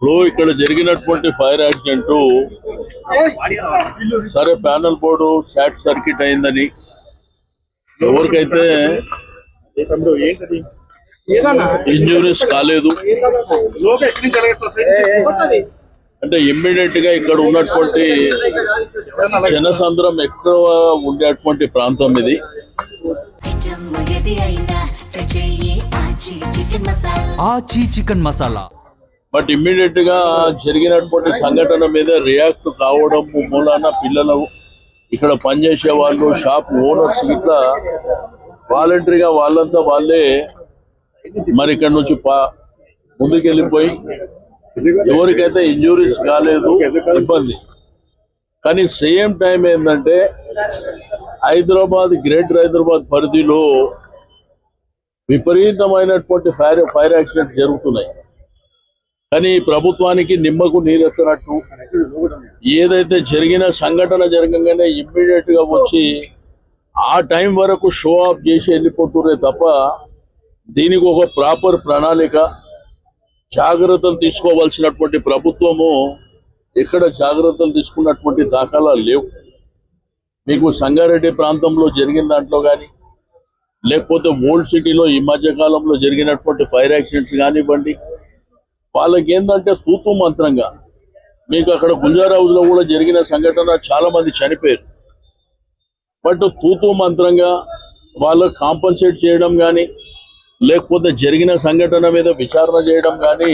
ఇప్పుడు ఇక్కడ జరిగినటువంటి ఫైర్ యాక్సిడెంట్ సరే ప్యానల్ బోర్డు షార్ట్ సర్క్యూట్ అయిందని. ఎవరికైతే ఇంజురీస్ కాలేదు అంటే ఇమ్మీడియట్గా ఇక్కడ ఉన్నటువంటి జనసంద్రం ఎక్కువ ఉండేటువంటి ప్రాంతం ఇది. ఆచి చికెన్ మసాలా. బట్ ఇమ్మీడియట్గా జరిగినటువంటి సంఘటన మీద రియాక్ట్ కావడం మూలాన పిల్లలు ఇక్కడ పనిచేసే వాళ్ళు షాప్ ఓనర్స్ ఇట్లా వాలంటరీగా వాళ్ళంతా వాళ్ళే మరి ఇక్కడ నుంచి పా- ముందుకెళ్ళిపోయి ఎవరికైతే ఇంజురీస్ కాలేదు ఇబ్బంది. కానీ సేమ్ టైం ఏంటంటే హైదరాబాద్ గ్రేటర్ హైదరాబాద్ పరిధిలో విపరీతమైనటువంటి ఫైర్ ఫైర్ యాక్సిడెంట్ జరుగుతున్నాయి. కానీ ప్రభుత్వానికి నిమ్మకు నీరెత్తనట్టు ఏదైతే జరిగిన సంఘటన జరగగానే ఇమ్మీడియట్గా వచ్చి ఆ టైం వరకు షో ఆఫ్ చేసి వెళ్ళిపోతురే తప్ప దీనికి ఒక ప్రాపర్ ప్రణాళిక జాగ్రత్తలు తీసుకోవాల్సినటువంటి ప్రభుత్వము ఎక్కడ జాగ్రత్తలు తీసుకున్నటువంటి దాఖలా లేవు. మీకు సంగారెడ్డి ప్రాంతంలో జరిగిన దాంట్లో కానీ లేకపోతే ఓల్డ్ సిటీలో ఈ మధ్య కాలంలో జరిగినటువంటి ఫైర్ యాక్సిడెంట్స్ కానివ్వండి వాళ్ళకి ఏంటంటే తూతు మంత్రంగా. మీకు అక్కడ గుల్జారావులో లో కూడా జరిగిన సంఘటన చాలా మంది చనిపోయారు. బట్ తూతు మంత్రంగా వాళ్ళకు కాంపన్సేట్ చేయడం కానీ లేకపోతే జరిగిన సంఘటన మీద విచారణ చేయడం కానీ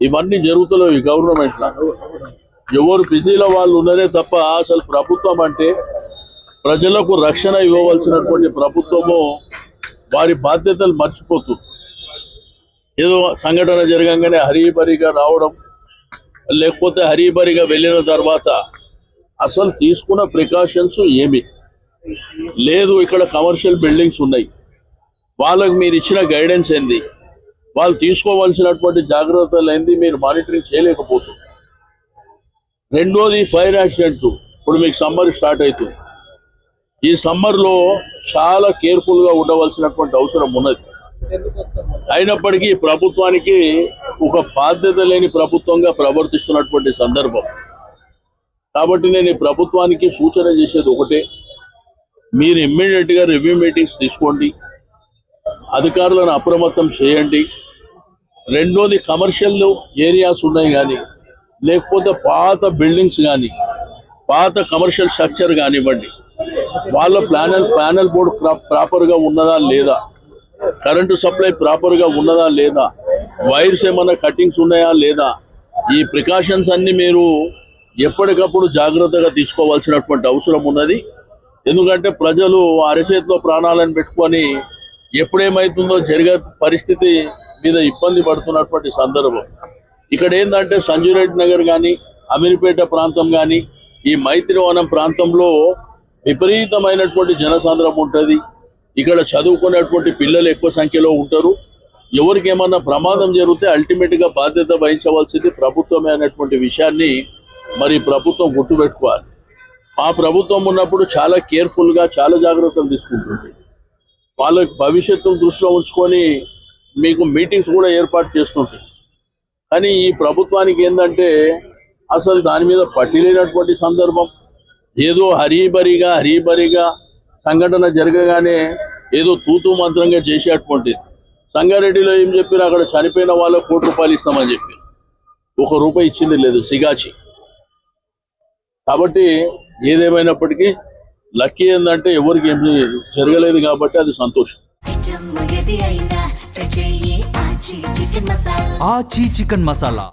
ఇవన్నీ జరుగుతున్నాయి ఈ గవర్నమెంట్ ఎవరు బిజీలో వాళ్ళు ఉన్నదే తప్ప అసలు ప్రభుత్వం అంటే ప్రజలకు రక్షణ ఇవ్వవలసినటువంటి ప్రభుత్వము వారి బాధ్యతలు మర్చిపోతుంది. ఏదో సంఘటన జరగంగానే హరీబరిగా రావడం లేకపోతే హరీబరిగా వెళ్ళిన తర్వాత అసలు తీసుకున్న ప్రికాషన్స్ ఏమి? లేదు ఇక్కడ కమర్షియల్ బిల్డింగ్స్ ఉన్నాయి. వాళ్ళకు మీరు ఇచ్చిన గైడెన్స్ ఏంది? వాళ్ళు తీసుకోవాల్సినటువంటి జాగ్రత్తలు ఏంది? మీరు మానిటరింగ్ చేయలేకపోతుంది రెండోది ఫైర్ యాక్సిడెంట్స్ ఇప్పుడు మీకు సమ్మర్ స్టార్ట్ అవుతుంది. ఈ సమ్మర్లో చాలా కేర్ఫుల్గా ఉండవలసినటువంటి అవసరం ఉన్నది. అయినప్పటికీ ప్రభుత్వానికి ఒక బాధ్యత లేని ప్రభుత్వంగా ప్రవర్తిస్తున్నటువంటి సందర్భం. కాబట్టి నేను ఈ ప్రభుత్వానికి సూచన చేసేది ఒకటే. మీరు ఇమ్మీడియట్గా రివ్యూ మీటింగ్స్ తీసుకోండి. అధికారులను అప్రమత్తం చేయండి. రెండోది కమర్షియల్ ఏరియాస్ ఉన్నాయి కానీ లేకపోతే పాత బిల్డింగ్స్ కానీ పాత కమర్షియల్ స్ట్రక్చర్ కానివ్వండి. వాళ్ళ ప్లానల్ ప్యానల్ బోర్డు ప్రాపర్గా ఉన్నదా లేదా కరెంటు సప్లై ప్రాపర్గా ఉన్నదా లేదా? వైర్స్ ఏమైనా కటింగ్స్ ఉన్నాయా లేదా? ఈ ప్రికాషన్స్ అన్ని మీరు ఎప్పటికప్పుడు జాగ్రత్తగా తీసుకోవాల్సినటువంటి అవసరం ఉన్నది. ఎందుకంటే ప్రజలు అరచేతిలో ప్రాణాలను పెట్టుకొని ఎప్పుడేమవుతుందో జరిగే పరిస్థితి మీద ఇబ్బంది పడుతున్నటువంటి సందర్భం. ఇక్కడ ఏంటంటే సంజురెడ్డి నగర్ కానీ అమీర్పేట ప్రాంతం కానీ ఈ మైత్రివనం ప్రాంతంలో విపరీతమైనటువంటి జనసాంద్రం ఉంటుంది. ఇక్కడ చదువుకునేటువంటి పిల్లలు ఎక్కువ సంఖ్యలో ఉంటారు. ఎవరికి ఏమన్నా ప్రమాదం జరిగితే అల్టిమేట్గా బాధ్యత వహించవలసింది ప్రభుత్వమే అనేటువంటి విషయాన్ని మరి ప్రభుత్వం గుర్తుపెట్టుకోవాలి. ఆ ప్రభుత్వం ఉన్నప్పుడు చాలా కేర్ఫుల్గా చాలా జాగ్రత్తలు తీసుకుంటుంది. వాళ్ళ భవిష్యత్తును దృష్టిలో ఉంచుకొని మీకు మీటింగ్స్ కూడా ఏర్పాటు చేస్తుంటాయి కానీ ఈ ప్రభుత్వానికి ఏంటంటే అసలు దాని మీద పట్టిలేనటువంటి సందర్భం. ఏదో హరీబరిగా హరీబరిగా సంఘటన జరగగానే ఏదో తూతూ మంత్రంగా చేసేటువంటిది సంగారెడ్డిలో ఏం చెప్పారు అక్కడ చనిపోయిన వాళ్ళకు కోటి రూపాయలు ఇస్తామని చెప్పి ఒక రూపాయి ఇచ్చింది లేదు సిగాచి. కాబట్టి ఏదేమైనప్పటికీ లక్కీ ఏంటంటే ఎవరికి ఏం జరగలేదు కాబట్టి అది సంతోషం. ఆచి చికెన్ మసాలా.